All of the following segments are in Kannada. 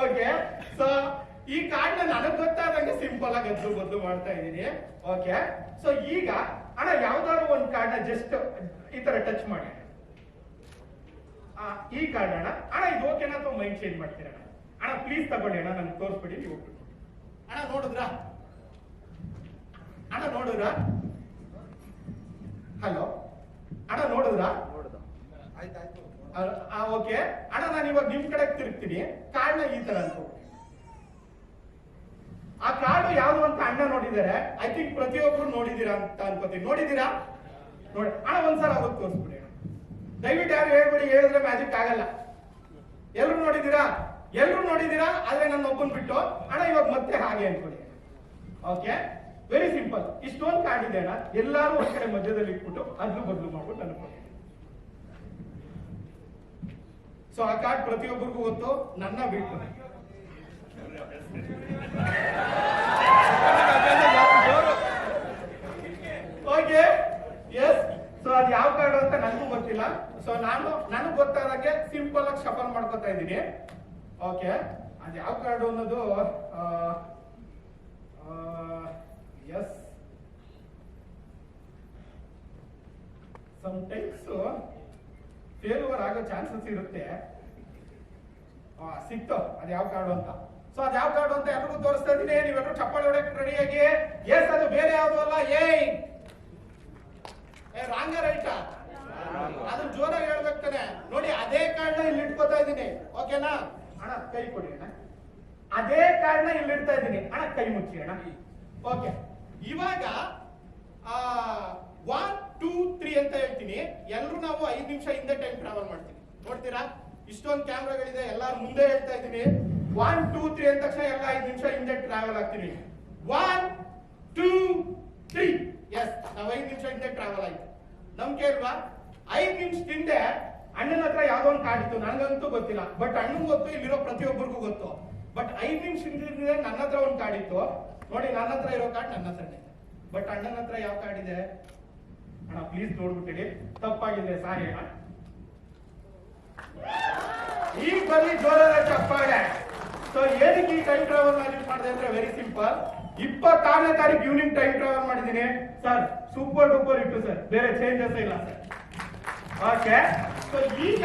ಓಕೆ ಸೊ ಈ ಕಾರ್ಡ್ ನನಗ್ ಗೊತ್ತಾದಂಗೆ ಸಿಂಪಲ್ ಆಗಿ ಅದ್ಲು ಬದ್ಲು ಮಾಡ್ತಾ ಇದೀನಿ ಓಕೆ ಸೊ ಈಗ ಅಣ್ಣ ಯಾವ್ದಾದ್ರು ಒಂದ್ ಕಾರ್ಡ್ನ ಜಸ್ಟ್ ಈ ತರ ಟಚ್ ಮಾಡಿ. ಆ, ಈ ಕಾರ್ಡ್ ಅಣ್ಣ. ಅಣ್ಣ ಇದು ಓಕೆನಾ ಅಥವಾ ಮೈಂಡ್ ಚೇಂಜ್ ಮಾಡ್ತೀರ? ಅಣ್ಣ ಪ್ಲೀಸ್ ತಗೊಳ್ಳಿ ಅಣ್ಣ ನನ್ಗೆ ತೋರಿಸ್ಬಿಡಿ ನೀವು ಹೋಗ್ಬಿಟ್ಟು ಅಣ್ಣ ನೋಡಿದ್ರಾ? ಅಣ್ಣ ನೋಡಿದ್ರಾ? ಹಲೋ ಅಣ್ಣ ನೋಡಿದ್ರಾ? ಓಕೆ. ಅಣ್ಣ, ನಾನು ಇವಾಗ ನಿಮ್ ಕಡೆ ತಿರುಗ್ತೀನಿ. ಕಾರ್ಡ್ನ ಈ ತರ ಅಂತ ಆ ಕಾರ್ಡ್ ಯಾವ್ದು ಅಂತ ಅಣ್ಣ ನೋಡಿದ್ದಾರೆ. ಐ ಥಿಂಕ್ ಪ್ರತಿಯೊಬ್ಬರು ನೋಡಿದೀರಾ ಅಂತ ಅನ್ಕೋತೀನಿ. ನೋಡಿದೀರಾ ನೋಡಿ. ಅಣ್ಣ, ಒಂದ್ಸಲ ಹೋಗಿ ತೋರಿಸ್ಬಿಡಿ. ದಯವಿಟ್ಟು ಯಾರು ಹೇಳ್ಬಿಡಿ, ಹೇಳಿದ್ರೆ ಮ್ಯಾಜಿಕ್ ಆಗಲ್ಲ. ಎಲ್ರು ನೋಡಿದೀರಾ ಎಲ್ರು ನೋಡಿದೀರಾ ಆದ್ರೆ ನನ್ನ ಒಬ್ಬನ್ ಬಿಟ್ಟು. ಅಣ್ಣ, ಇವಾಗ ಮತ್ತೆ ಹಾಗೆ ಅನ್ಕೊಳ್ಳಿ. ಓಕೆ? ವೆರಿ ಸಿಂಪಲ್ ಇಷ್ಟೊಂದು ಕಾರ್ಡ್ ಇದೆ ಅಣ್ಣ. ಎಲ್ಲಾರು ಒಂದ್ ಕಡೆ ಮಧ್ಯದಲ್ಲಿ ಇಟ್ಬಿಟ್ಟು ಅದ್ಲು ಬದ್ಲು ಮಾಡ್ಬಿಟ್ಟು ಅನ್ಕೊಳ್ಳಿ. ಸೊ ಆ ಕಾರ್ಡ್ ಪ್ರತಿಯೊಬ್ಬರಿಗೂ ಗೊತ್ತು, ನನ್ನ ಬಿಟ್ಟು. ಓಕೆ ಎಸ್ ಸೊ ಅದು ಯಾವ ಕಾರ್ಡ್ ಅಂತ ನನಗೂ ಗೊತ್ತಿಲ್ಲ. ಸೊ ನಾನು, ನನಗೆ ಗೊತ್ತಾದಾಗೆ ಸಿಂಪಲ್ ಆಗಿ ಶಫಲ್ ಮಾಡ್ಕೊತಾ ಇದ್ದೀನಿ. ಓಕೆ ಅದು ಯಾವ ಕಾರ್ಡು ಅನ್ನೋದು ಎಸ್ ಟೈಮ್ಸ್ ಫೇಲ್ಯೂರ್ ಆಗೋ ಚಾನ್ಸಸ್ ಇರುತ್ತೆ. ಸಿಕ್ತು. ಅದು ಯಾವ ಕಾರ್ಡು ಅಂತ. ಸೊ ಅದು ಯಾವ ಕಾರ್ಡು ಅಂತ ಎಲ್ರಿಗೂ ತೋರಿಸ್ತಾ ಇದ್ದೀನಿ. ನೀವೆಲ್ಲರೂ ಚಪ್ಪಾಳೆ ಹೊಡಕ್ ರೆಡಿಯಾಗಿ ಎಸ್ ಅದು ಬೇರೆ ಯಾವ್ದು ಅಲ್ಲ ಏಯ್ ರಾಂಗ ರೈಟಾ ಅದು ಜೋರಾಗಿ ಹೇಳ್ಬೇಕು ನೋಡಿ, ಅದೇ ಕಾರ್ಡ್ನ ಇಲ್ಲಿ ಇಟ್ಕೋತಾ ಇದ್ದೀನಿ. ಓಕೆನಾ ಅಣ್ಣ? ಕೈ ಕೊಡಿ ಅಣ್ಣ. ಅದೇ ಕಾರ್ಡ್ನ ಇಲ್ಲಿ ಇಡ್ತಾ ಇದ್ದೀನಿ. ಅಣ್ಣ, ಕೈ ಮುಚ್ಚಿ ಅಣ್ಣ. ಓಕೆ ಇವಾಗ, ಆ ಒನ್ ಟೂ, ತ್ರೀ ಅಂತ ಹೇಳ್ತೀನಿ. ಎಲ್ಲರೂ ನಾವು ಐದು ನಿಮಿಷ ಹಿಂದೆ ಟೈಮ್ ಟ್ರಾವೆಲ್ ಮಾಡ್ತೀವಿ. ನೋಡ್ತೀರಾ? ಇಷ್ಟೊಂದು ಕ್ಯಾಮ್ರಾಗಳಿದೆ, ಎಲ್ಲಾರು ಮುಂದೆ ಹೇಳ್ತಾ ಇದ್ದೀನಿ. ಒನ್ ಟೂ ತ್ರೀ ಅಂದ ತಕ್ಷಣ ಎಲ್ಲ ಐದು ನಿಮಿಷ ಹಿಂದೆ ಟ್ರಾವೆಲ್ ಆಗ್ತೀನಿ. ಒನ್ ಟೂ ತ್ರೀ ಎಸ್ ನಾವ್ ಐದು ನಿಮಿಷ ಹಿಂದೆ ಟ್ರಾವೆಲ್ ಆಯ್ತು. ನಮ್ಗೆ ಅಲ್ವಾ ಐದು ನಿಮಿಷ ಹಿಂದೆ ಅಣ್ಣನ ಹತ್ರ ಯಾವ್ದೋ ಒಂದು ಕಾರ್ಡ್ ಇತ್ತು. ನನಗಂತೂ ಗೊತ್ತಿಲ್ಲ. ಬಟ್ ಅಣ್ಣಂಗ್ ಗೊತ್ತು, ಇಲ್ಲಿರೋ ಪ್ರತಿಯೊಬ್ಬರಿಗೂ ಗೊತ್ತು. ಬಟ್ ಐದು ನಿಮಿಷ ಹಿಂದೆ ನನ್ನ ಹತ್ರ ಒಂದು ಕಾರ್ಡ್ ನೋಡಿ, ನನ್ನ ಹತ್ರ ಇರೋ ಕಾರ್ಡ್ ನನ್ನ ಹತ್ರನೇ. ಬಟ್ ಅಣ್ಣನ ಹತ್ರ ಯಾವ ಕಾರ್ಡ್ ಇದೆ? ಅಣ್ಣ ಪ್ಲೀಸ್ ನೋಡ್ಬಿಟ್ಟಿಡಿ ತಪ್ಪಾಗಿದೆ, ಸಾರಿ ಅಣ್ಣ. ಈಗ ಬನ್ನಿ, ಜೋರಾದ ಚಪ್ಪಾಳೆ ಸೊ ಏನಕ್ಕೆ ಈ ಟೈಮ್ ಟ್ರಾವೆಲ್ ಮ್ಯಾನೇಜ್ ಮಾಡಿದೆ ಅಂದ್ರೆ ವೆರಿ ಸಿಂಪಲ್ ಇಪ್ಪತ್ತಾರನೇ ತಾರೀಕು ಈವ್ನಿಂಗ್ ಟೈಮ್ ಟ್ರಾವೆಲ್ ಮಾಡಿದ್ದೀನಿ. ಸರ್ ಸೂಪರ್ ಡೂಪರ್ ಇಟ್ಟು ಸರ್ ಬೇರೆ ಚೇಂಜಸ್ ಇಲ್ಲ ಸರ್ ಓಕೆ ಸೊ ಈಗ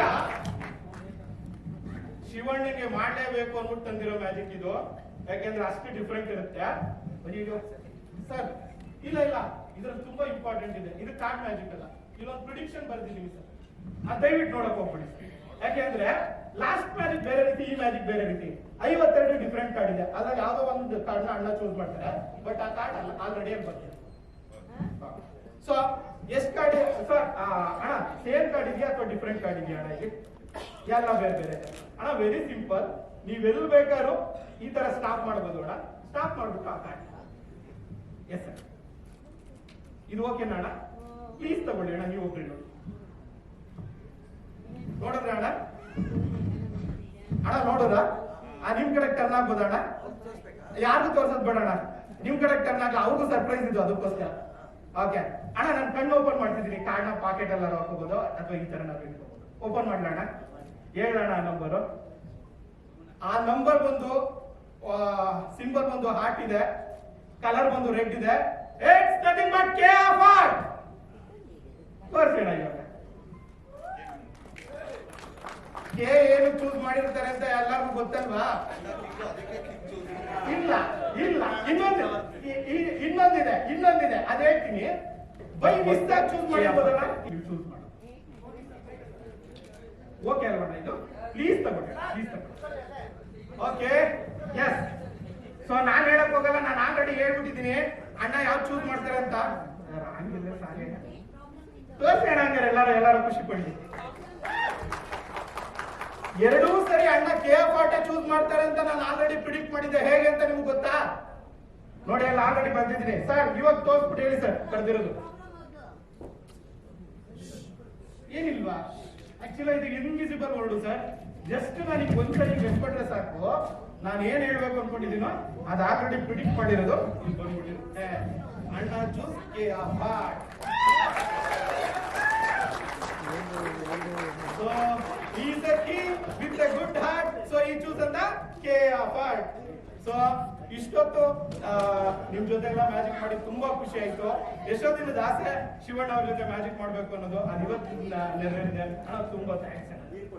ಶಿವಣ್ಣಗೆ ಮಾಡಲೇಬೇಕು ಅನ್ಬಿಟ್ಟು ತಂದಿರೋ ಮ್ಯಾಜಿಕ್ ಇದು. ಯಾಕೆಂದ್ರೆ ಅಷ್ಟು ಡಿಫ್ರೆಂಟ್ ಇರುತ್ತೆ. ಸರ್ ಇಲ್ಲ ಇಲ್ಲ. ಇದ್ರಲ್ಲಿ ತುಂಬಾ ಇಂಪಾರ್ಟೆಂಟ್ ಇದೆ. ಇದು ಕಾರ್ಡ್ ಮ್ಯಾಜಿಕ್ ಅಲ್ಲ. ಇಲ್ಲೊಂದು ಪ್ರಿಡಿಕ್ಷನ್ ಬರ್ದಿದ್ದೀವಿ ಸರ್. ಆ ದಯವಿಟ್ಟು ನೋಡಕ್ ಹೋಗ್ಬಿಡಿ ಯಾಕೆಂದ್ರೆ ಲಾಸ್ಟ್ ಮ್ಯಾಜಿಕ್ ಬೇರೆ ರೀತಿ, ಈ ಮ್ಯಾಜಿಕ್ ಬೇರೆ ರೀತಿ. ಐವತ್ತೆರಡು ಡಿಫ್ರೆಂಟ್ ಕಾರ್ಡ್ ಇದೆ. ಅದ್ರಲ್ಲಿ ಯಾವ್ದೋ ಒಂದು ಕಾರ್ಡ್ನ ಅಣ್ಣ ಚೂಸ್ ಮಾಡ್ತಾರೆ. ಬಟ್ ಆ ಕಾರ್ಡ್ ಅಲ್ಲ ಆಲ್ರೆಡಿ ಬರ್ತಿದೆ ಸೊ ಎಷ್ಟ್ ಕಾರ್ಡ್ ಸರ್ ಅಣ್ಣ ಸೇಮ್ ಕಾರ್ಡ್ ಇದೆಯಾ ಅಥವಾ ಡಿಫ್ರೆಂಟ್ ಕಾರ್ಡ್ ಇದೆಯಾ ಅಣ್ಣ? ಇಲ್ಲಿ ಎಲ್ಲ ಬೇರೆ ಬೇರೆ ಅಣ್ಣ ವೆರಿ ಸಿಂಪಲ್ ನೀವೆಲ್ಲಿ ಬೇಕಾದ್ರೂ ಈ ತರ ಸ್ಟಾಪ್ ಮಾಡ್ಬೋದು ಅಣ್ಣ. ಸ್ಟಾಪ್ ಮಾಡ್ಬಿಟ್ಟು ಆ ಕಾರ್ಡ್ ಎಸ್ ಸರ್ ಇದು ಓಕೆನಾ ಅಣ್ಣ ಪ್ಲೀಸ್ ತಗೊಳ್ಳಿ ಅಣ್ಣ, ನೀವು ನೋಡಿ. ನೋಡಿದ್ರ ಅಣ್ಣ? ಅಣ್ಣ ನೋಡೋದ ಆ, ನಿಮ್ ಕಡೆ ಟರ್ನ್ ಆಗ್ಬೋದ ಅಣ್ಣ? ಯಾರಿಗೂ ತೋರ್ಸದ್ ಬೇಡ ಅಣ್ಣ. ನಿಮ್ ಕಡೆ ಟರ್ನ್ ಆಗ್ಲ, ಅವ್ರಿಗೂ ಸರ್ಪ್ರೈಸ್ ಇದು ಅದಕ್ಕೋಸ್ಕರ. ಓಕೆ ಅಣ್ಣ, ನಾನು ಕಣ್ಣು ಓಪನ್ ಮಾಡ್ತಿದ್ದೀನಿ. ಕಾರ್ಡ್ನ ಪಾಕೆಟ್ ಎಲ್ಲ ಹಾಕೋಬಹುದು ಅಥವಾ ಈ ತರ ನಾವು ಓಪನ್ ಮಾಡ್ಲಣ್ಣ ಹೇಳೋಣ ಹೇಳೋಣ ನಂಬರು ಆ ನಂಬರ್ ಬಂದು ಸಿಂಬಲ್ ಬಂದು ಹಾಕಿದೆ ಕಲರ್ ಬಂದು ರೆಡ್ ಇದೆ. ಕೆ ಆಫ್ ಹಾರ್ಟ್ ತೋರಿಸೋಣ ಇವಾಗ. ಕೆ ಏನು ಚೂಸ್ ಮಾಡಿರ್ತಾರೆ ಅಂತ ಎಲ್ಲರಿಗೂ ಗೊತ್ತಲ್ವಾ? ಇಲ್ಲ ಇಲ್ಲ, ಇನ್ನೊಂದು ಇನ್ನೊಂದಿದೆ ಇನ್ನೊಂದಿದೆ. ಅದ್ ಹೇಳ್ತೀನಿ. ಬೈ ಮಿಸ್ಟಾಗ್ ಚೂಸ್ ಮಾಡಿರ್ಬೋದಲ್ಲ? ನೀವು ಚೂಸ್ ಮಾಡಿ. ಓಕೆ ಅಲ್ವಣ್ಣ, ಇದು ಪ್ಲೀಸ್ ತಗೊಳ್ಳಿ ಪ್ಲೀಸ್ ತಗೊಳ್ಳಿ. ಓಕೆ ಎಸ್ ಸೊ ನಾನು ಹೇಳಕ್ ಹೋಗಲ್ಲ, ನಾನು ಆಲ್ರೆಡಿ ಹೇಳ್ಬಿಟ್ಟಿದ್ದೀನಿ. ಅಣ್ಣ ಯಾವ್ದು ಚೂಸ್ ಮಾಡ್ತಾರೆ ಅಂತ? ತೋರಿಸಿ ಅಣ್ಣ ಎಲ್ಲಾರು ಎಲ್ಲಾರು ಖುಷಿ ಪಡಿ ಎರಡೂ ಸರಿ ಅಣ್ಣ ಕೆ ಎಫ್ ಚೂಸ್ ಮಾಡ್ತಾರೆ ಅಂತ ನಾನು ಆಲ್ರೆಡಿ ಪ್ರಿಡಿಕ್ಟ್ ಮಾಡಿದ್ದೆ. ಹೇಗೆ ಅಂತ ನಿಮ್ಗೆ ಗೊತ್ತಾ? ನೋಡಿ, ಎಲ್ಲ ಆಲ್ರೆಡಿ ಬಂದಿದ್ದೀನಿ. ಸರ್ ಇವತ್ತು ತೋರಿಸ್ಬಿಟ್ಟು ಹೇಳಿ ಸರ್ ಕರೆದಿರೋದು. ಏನಿಲ್ವಾ? ಆಕ್ಚುಲಿ ಇದು ಇನ್ವಿಸಿಬಲ್ ವರ್ಡ್ ಸರ್ ಜಸ್ಟ್ ನಾನು ಒಂದ್ಸರಿ ಗೆಟ್ಬಿಟ್ರೆ ಸಾಕು. ನಾನು ಏನ್ ಹೇಳ್ಬೇಕು ಅನ್ಕೊಂಡಿದ್ದೀನೋ ಅದ್ ಆಲ್ರೆಡಿ ಪ್ರಿಡಿಕ್ಟ್ ಮಾಡಿರೋದು. ಕೆ ಗುಡ್ ಚೂಸ್ ಅಂತ ಕೆ ಇಷ್ಟೊತ್ತು ನಿಮ್ ಜೊತೆ ಮ್ಯಾಜಿಕ್ ಮಾಡಿ ತುಂಬಾ ಖುಷಿ ಆಯ್ತು. ಎಷ್ಟೋ ದಿನದ ಆಸೆ ಶಿವಣ್ಣ ಅವ್ರ ಜೊತೆ ಮ್ಯಾಜಿಕ್ ಮಾಡ್ಬೇಕು ಅನ್ನೋದು ಅದು ಇವತ್ತು ನೆರವೇರಿದೆ. ಅಣ್ಣ, ತುಂಬಾ ಥ್ಯಾಂಕ್ಸ್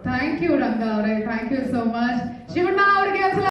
ಥ್ಯಾಂಕ್ ಯು ರಂಗ ಅವರೇ. Thank you so much Shivanna ಅವ್ರಿಗೆ